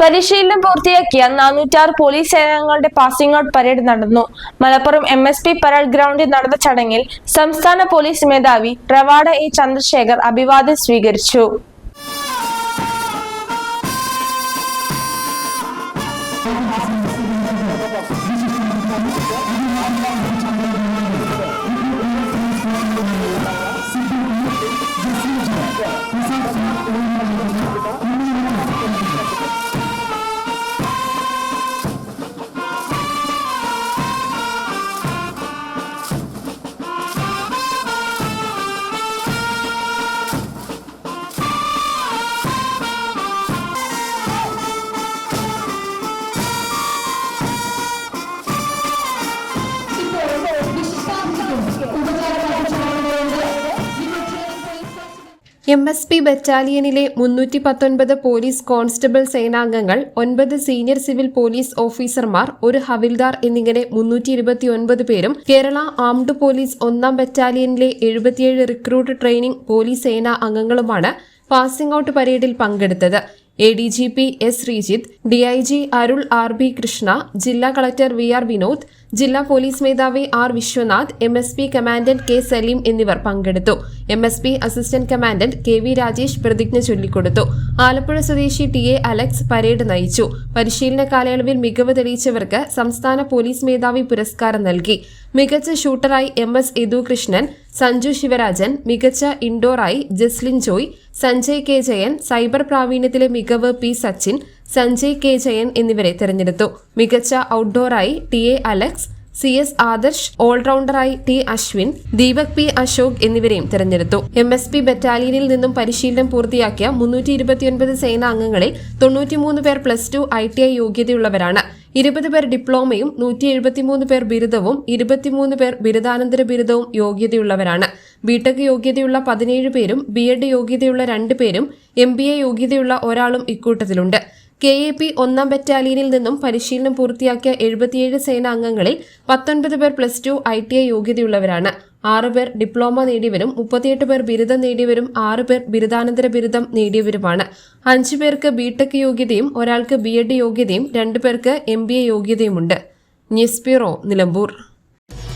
പരിശീലനം പൂർത്തിയാക്കിയ നാനൂറ്റാറ് പോലീസ് സേനാംഗങ്ങളുടെ പാസിംഗ് ഔട്ട് പരേഡ് നടന്നു. Malappuram M S P parade ഗ്രൗണ്ടിൽ നടന്ന ചടങ്ങിൽ സംസ്ഥാന പോലീസ് മേധാവി റവാഡ എ ചന്ദ്രശേഖർ അഭിവാദ്യം സ്വീകരിച്ചു. എം എസ് പി ബറ്റാലിയനിലെ മുന്നൂറ്റി പത്തൊൻപത് പോലീസ് കോൺസ്റ്റബിൾ സേനാംഗങ്ങൾ ഒൻപത് സീനിയർ സിവിൽ പോലീസ് ഓഫീസർമാർ ഒരു ഹവിൽദാർ എന്നിങ്ങനെ മുന്നൂറ്റി ഇരുപത്തിയൊൻപത് പേരും കേരള ആംഡ് പോലീസ് ഒന്നാം ബറ്റാലിയനിലെ എഴുപത്തിയേഴ് റിക്രൂട്ട് ട്രെയിനിംഗ് പോലീസ് സേനാ അംഗങ്ങളുമാണ് പാസിംഗ് ഔട്ട് പരേഡിൽ പങ്കെടുത്തത്. A D G P S Sreejith D I G Arul R B Krishna ജില്ലാ കളക്ടർ വി ആർ വിനോദ് ജില്ലാ പോലീസ് മേധാവി R Viswanath M S P commandant K Saleem എന്നിവർ പങ്കെടുത്തു. M S P assistant commandant K V Rajesh പ്രതിജ്ഞ ചൊല്ലിക്കൊടുത്തു. ആലപ്പുഴ സ്വദേശി T A Alex parade നയിച്ചു. പരിശീലന കാലയളവിൽ മികവ് തെളിയിച്ചവർക്ക് സംസ്ഥാന പോലീസ് മേധാവി പുരസ്കാരം നൽകി. മികച്ച ഷൂട്ടറായി എം എസ് യദുകൃഷ്ണൻ സഞ്ജു ശിവരാജൻ മികച്ച ഇൻഡോറായി Jaslin Joy Sanjay K Jayan cyber പ്രാവീണ്യത്തിലെ മികവ് പി സച്ചിൻ സഞ്ജയ് കെ ജയൻ എന്നിവരെ തെരഞ്ഞെടുത്തു. മികച്ച ഔട്ട്ഡോറായി T A Alex C S Adarsh ഓൾറൗണ്ടറായി T Ashwin Deepak P Ashok എന്നിവരെയും തെരഞ്ഞെടുത്തു. എം എസ് പി ബറ്റാലിയനിൽ നിന്നും പരിശീലനം പൂർത്തിയാക്കിയ മുന്നൂറ്റി ഇരുപത്തിയൊൻപത് സേനാംഗങ്ങളിൽ തൊണ്ണൂറ്റിമൂന്ന് പേർ plus two I T I യോഗ്യതയുള്ളവരാണ്. ഇരുപത് പേർ ഡിപ്ലോമയും നൂറ്റി എഴുപത്തിമൂന്ന് പേർ ബിരുദവും ഇരുപത്തിമൂന്ന് പേർ ബിരുദാനന്തര ബിരുദവും യോഗ്യതയുള്ളവരാണ്. ബിടെക് യോഗ്യതയുള്ള പതിനേഴ് പേരും ബി എഡ് യോഗ്യതയുള്ള രണ്ട് പേരും എം ബി എ യോഗ്യതയുള്ള ഒരാളും ഇക്കൂട്ടത്തിലുണ്ട്. കെ എ പി ഒന്നാം ബറ്റാലിയനിൽ നിന്നും പരിശീലനം പൂർത്തിയാക്കിയ എഴുപത്തിയേഴ് സേനാംഗങ്ങളിൽ പത്തൊൻപത് പേർ plus two I T I യോഗ്യതയുള്ളവരാണ്. ആറുപേർ ഡിപ്ലോമ നേടിയവരും മുപ്പത്തിയെട്ട് പേർ ബിരുദം നേടിയവരും ആറുപേർ ബിരുദാനന്തര ബിരുദം നേടിയവരുമാണ്. അഞ്ചു പേർക്ക് ബിടെക് യോഗ്യതയും ഒരാൾക്ക് ബി എഡ് യോഗ്യതയും രണ്ടു പേർക്ക് M B A യോഗ്യതയുമുണ്ട്. News bureau Nilambur.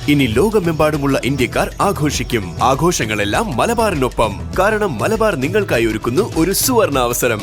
ഇനി ലോകമെമ്പാടുമുള്ള ഇന്ത്യക്കാർ ആഘോഷിക്കും. ആഘോഷങ്ങളെല്ലാം മലബാറിനൊപ്പം. കാരണം മലബാർ നിങ്ങൾക്കായി ഒരുക്കുന്നു ഒരു സുവർണ അവസരം